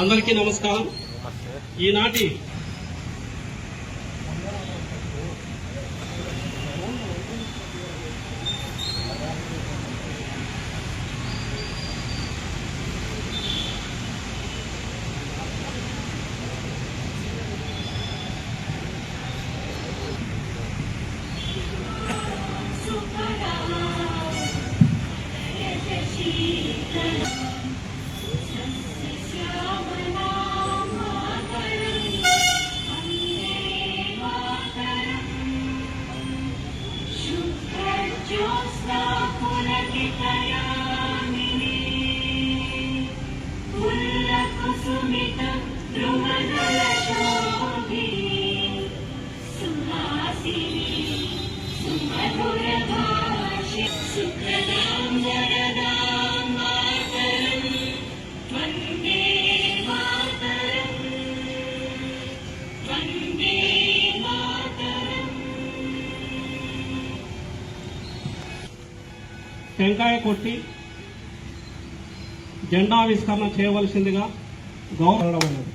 అందరికీ నమస్కారం. ఈనాటి టెంకాయ కొట్టి జెండావిష్కరణ చేయవలసిందిగా government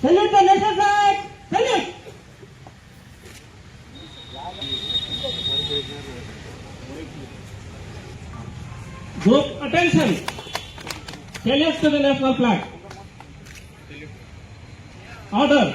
Salute the national flag! Attention. Salute to the national flag. Order.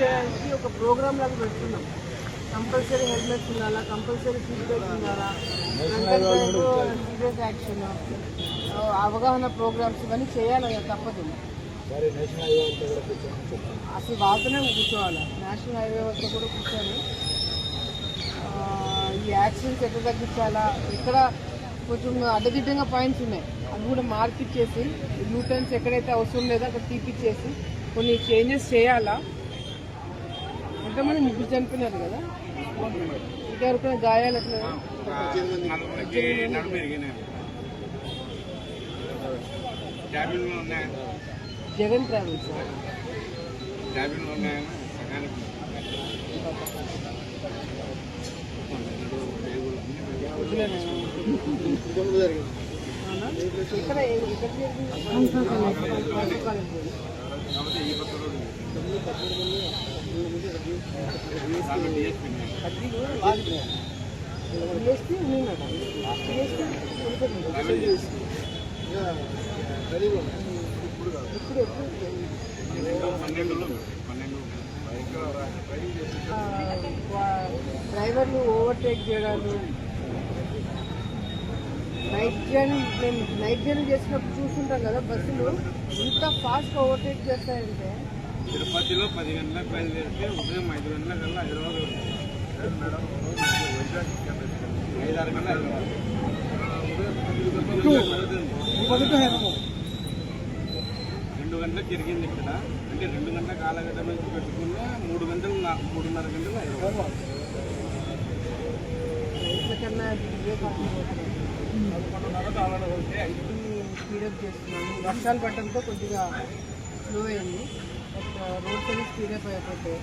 చేయడానికి ఒక ప్రోగ్రామ్ లాగా పెడుతున్నాం. కంపల్సరీ హెల్మెట్స్ ఉండాలా కంపల్సరీ సీట్ బెల్ట్ ఉండాలా సీరియస్ యాక్షన్ అవగాహన ప్రోగ్రామ్స్ ఇవన్నీ చేయాలి తప్పదు అసలు వాళ్ళతోనే కూర్చోవాలి? నేషనల్ హైవే వద్ద కూడా కూర్చొని ఈ యాక్సిడెంట్స్ ఎట్లా తగ్గించాలా? ఎక్కడ కొంచెం అడ్డదిడ్డంగా పాయింట్స్ ఉన్నాయి. అవి కూడా మార్పిచ్చేసి న్యూటన్స్ ఎక్కడైతే అవసరం లేదో అక్కడ తీపిచ్చేసి కొన్ని చేంజెస్ చేయాలా? ఎంతమంది ముగ్గురు చనిపోయినారు కదా ఇంకెవరికైనా గాయాలు ఎట్లా క్యాబిన్లో ఉన్నాయి జగన్ ట్రావెల్స్ ఇక్కడ ఇక్కడ జరిగింది డ్రైవర్లు ఓవర్టేక్ చేయడాలు. నైట్ జర్నీ మేము నైట్ జర్నీ చేసినప్పుడు చూస్తుంటాం కదా బస్సులు. ఇంత ఫాస్ట్ ఓవర్టేక్ చేస్తాయంటే తిరుపతిలో పది గంటలకు బయలుదేరితే ఉదయం ఐదు గంటల కల్లా హైదరాబాద్ ఐదు ఆరు గంటల హైదరాబాద్. రెండు గంటలకు తిరిగింది ఇక్కడ. అంటే రెండు గంటల కాలగట్ట నుంచి పెట్టుకున్న మూడు గంటలు మూడున్నర గంటలు హైదరాబాద్. వర్షాలు పడటంతో కొద్దిగా స్లో అయింది. రోడ్స్ అన్ని స్పీడప్ అయిపోతే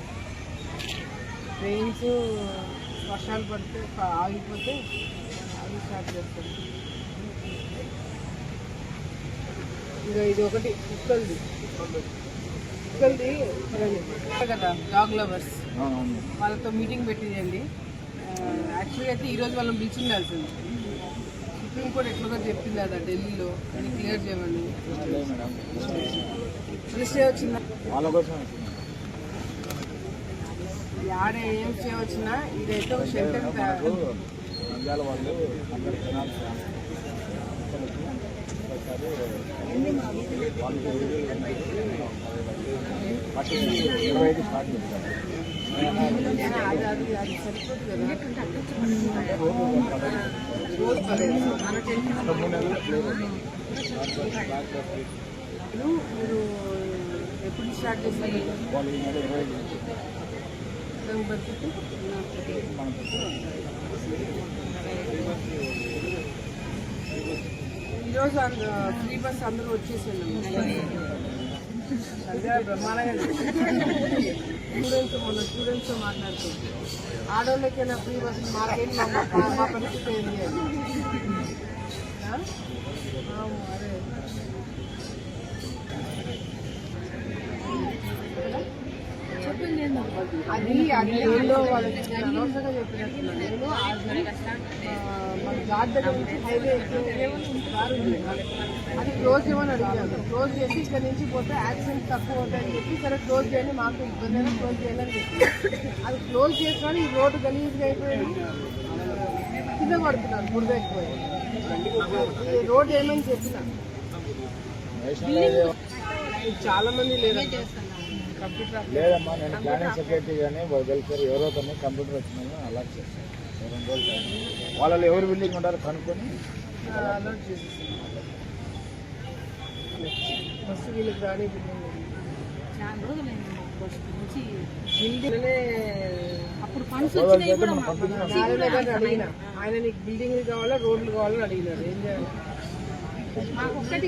ట్రైన్స్ వర్షాలు పడితే ఆగిపోతే అది స్టార్ట్ చేస్తాను ఇక ఇది ఒకటి కుక్కల్ది. కుక్కల్ది. కదా డాగ్ లవర్స్ వాళ్ళతో మీటింగ్ పెట్టిందండి. యాక్చువల్లీ అయితే ఈరోజు వాళ్ళని పిలిచిండాల్సింది. సుప్రీంకోర్టు ఎట్లుగా చెప్పింది అదా ఢిల్లీలో. క్లియర్ చేయమని. స్టే వచ్చిందా వాళ్ళ కోసం ఆడ ఏం స్టే వచ్చినా ఇదైతే ఒక షెల్టర్ నంద్యాల వాళ్ళు అందరు జనాలు ఇరవై ఐదు స్టార్ట్ చేస్తారు మీరు ఎప్పుడు స్టార్ట్ చేస్తారు ఈరోజు అంద- ఫ్రీ బస్ అందరూ వచ్చేసాను అదే బ్రహ్మాండంగా స్టూడెంట్స్ మొన్న స్టూడెంట్స్తో మాట్లాడుతుంది ఆడవాళ్ళకైనా ఫ్రీ బస్ మాకేం మా పరిస్థితి ఏంటి అని అదే. అది అది ఏదో వాళ్ళకి అనవసరంగా చెప్పినట్టున్నాను నేను మన ఘాట్ దగ్గర నుంచి హైవే అది క్లోజ్ చేయమని అడిగాను క్లోజ్ చేసి ఇక్కడ నుంచి పోతే యాక్సిడెంట్ తక్కువ అవుతాయని చెప్పి సరే క్లోజ్ చేయండి మాకు ఇబ్బంది అయినా క్లోజ్ చేయాలని చెప్పి. అది క్లోజ్ చేసినా ఈ రోడ్డు గలీజ్గా అయిపోయింది. కింద పడుతున్నారు బురద ఎక్కువ ఈ రోడ్డు ఏమని చెప్పిన? చాలా మంది లేదా లేదమ్మా నేను ప్లానింగ్ సెక్రటరీ కానీ వెల్ఫేర్ ఎవరో కొన్ని కంప్యూటర్ వచ్చిన అలాట్ చేస్తాను రెండు రోజులు టైం. వాళ్ళలో ఎవరు బిల్డింగ్ ఉంటారో కనుక్కొని బస్సు వీళ్ళకి రాని బిల్డింగ్ అప్పుడు ఫండ్స్ వచ్చినాయి కూడా గారిని అడిగిన. ఆయన నీకు బిల్డింగ్లు కావాలా రోడ్లు కావాలని అడిగినారు. ఏం చేయాలి? మాకు ఒక్కటి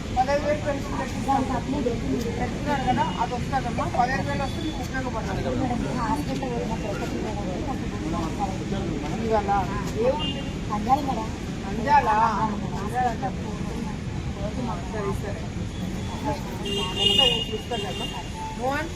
పదహైదు వేలు పెన్షన్ పెట్టింది పెట్టుకున్నారు కదా అది వస్తుందమ్మా. పదహైదు వేలు వస్తే మీకు ఉపయోగపడాలి ఇవాళ ఏ ఊరు అంజాలా? అంజాలంట సరే సరే. ఇస్తాను. మోహన్?